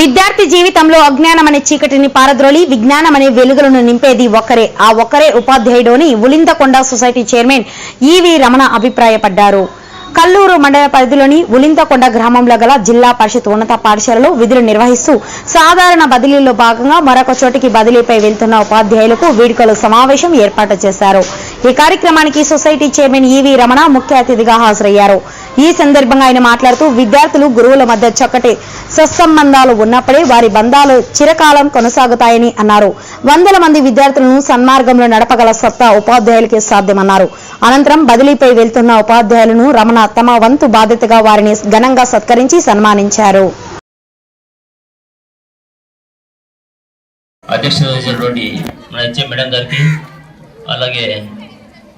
విద్యార్థి జీవితంలో అజ్ఞానం అనే చీకటిని పారద్రోలి విజ్ఞానం అనే వెలుగులను నింపేది ఒక్కరే ఆ ఒక్కరే ఉపాధ్యాయుడుని Ulindakonda Ulinthakonda society chairman E V Ramana అభిప్రాయపడ్డారు. కల్లూరు మండల పరిధిలోని ఉలింతకొండ గ్రామంలో గల జిల్లా పరిషత్ ఉన్నత పాఠశాలలో విధులు నిర్వహిస్తూ సాధారణ బదిలీలో భాగంగా మరొక చోటికి బదిలీపై వెళ్తున్న ఉపాధ్యాయులకు వేడుకలు సమావేశం ఏర్పాటు చేశారు. ఈ కార్యక్రమానికి సొసైటీ చైర్మన్ ఈవి రమణ ముఖ్య అతిథిగా హాజరయ్యారు. ఈ సందర్భంగా ఆయన మాట్లాడుతూ విద్యార్థులు గురువుల మధ్య చక్కటి సత్సంబంధాలు ఉన్నప్పుడే వారి బంధాలు చిరకాలం కొనసాగుతాయని అన్నారు. వందల మంది విద్యార్థులను సన్మార్గంలో నడపగల సత్తా ఉపాధ్యాయులకే సాధ్యమన్నారు. అనంతరం బదిలీపై వెళ్తున్న ఉపాధ్యాయులను రమణ తమ వంతు బాధ్యతగా వారిని ఘనంగా సత్కరించి సన్మానించారు. అధ్యక్షత వహించినటువంటి మన మేడం గారికి అలాగే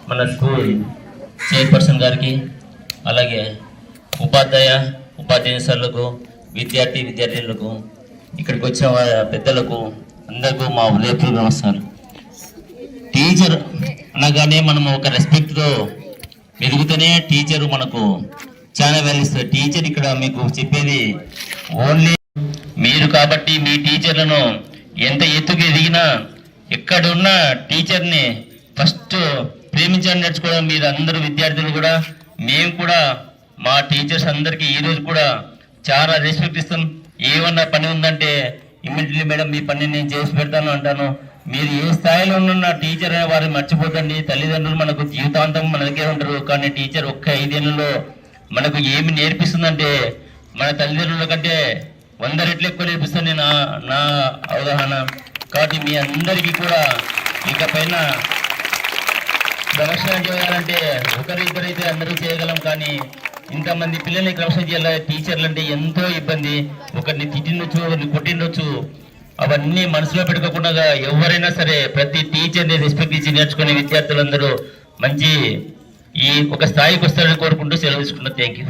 మన స్కూల్ చైర్పర్సన్ గారికి అలాగే ఉపాధ్యాయ ఉపాధ్యాయులకు సార్లకు విద్యార్థి విద్యార్థినులకు ఇక్కడికి వచ్చిన పెద్దలకు అందరికీ మా హృదయపూర్వక నమస్కారం. టీచర్ అనగానే మనం ఒక రెస్పెక్ట్తో మెరుగుతూనే టీచర్ మనకు చాలా వాల్యూ ఇస్తారు. టీచర్ ఇక్కడ మీకు చెప్పేది ఓన్లీ మీరు కాబట్టి మీ టీచర్లను ఎంత ఎత్తుకు ఎదిగినా ఎక్కడున్న టీచర్ని ఫస్ట్ ప్రేమించడం నేర్చుకోవడం మీరు అందరూ విద్యార్థులు కూడా మేము కూడా మా టీచర్స్ అందరికీ ఈ రోజు కూడా చాలా రెస్పెక్ట్ ఇస్తాం ఏమన్నా పని ఉందంటే ఇమ్మీడియట్లీ మేడం మీ పని నేను చేసి పెడతాను అంటాను. మీరు ఏ స్థాయిలో ఉన్న టీచర్ అనే వారిని మర్చిపోతండి తల్లిదండ్రులు మనకు జీవితాంతం మన దగ్గర ఉంటారు. కానీ టీచర్ ఒక్క ఐదేళ్ళలో మనకు ఏమి నేర్పిస్తుందంటే మన తల్లిదండ్రుల కంటే వంద రెట్లు ఎక్కువ నేర్పిస్తుంది నా నా అవగాహన. కాబట్టి మీ అందరికీ కూడా ఇకపైన క్రమశిక్షణ చేయాలంటే ఒకరు ఇద్దరైతే అందరూ చేయగలం కానీ ఇంతమంది పిల్లల్ని క్రమశిక్షణ చేయాలి టీచర్లు అంటే ఎంతో ఇబ్బంది. ఒకరిని తిట్టినొచ్చు ఒకరిని కొట్టినొచ్చు అవన్నీ మనసులో పెట్టుకోకుండా ఎవరైనా సరే ప్రతి టీచర్ని రెస్పెక్ట్ ఇచ్చి నేర్చుకునే విద్యార్థులందరూ మంచి ఈ ఒక స్థాయికి వస్తారని కోరుకుంటూ సెలవు తీసుకున్నా థ్యాంక్ యూ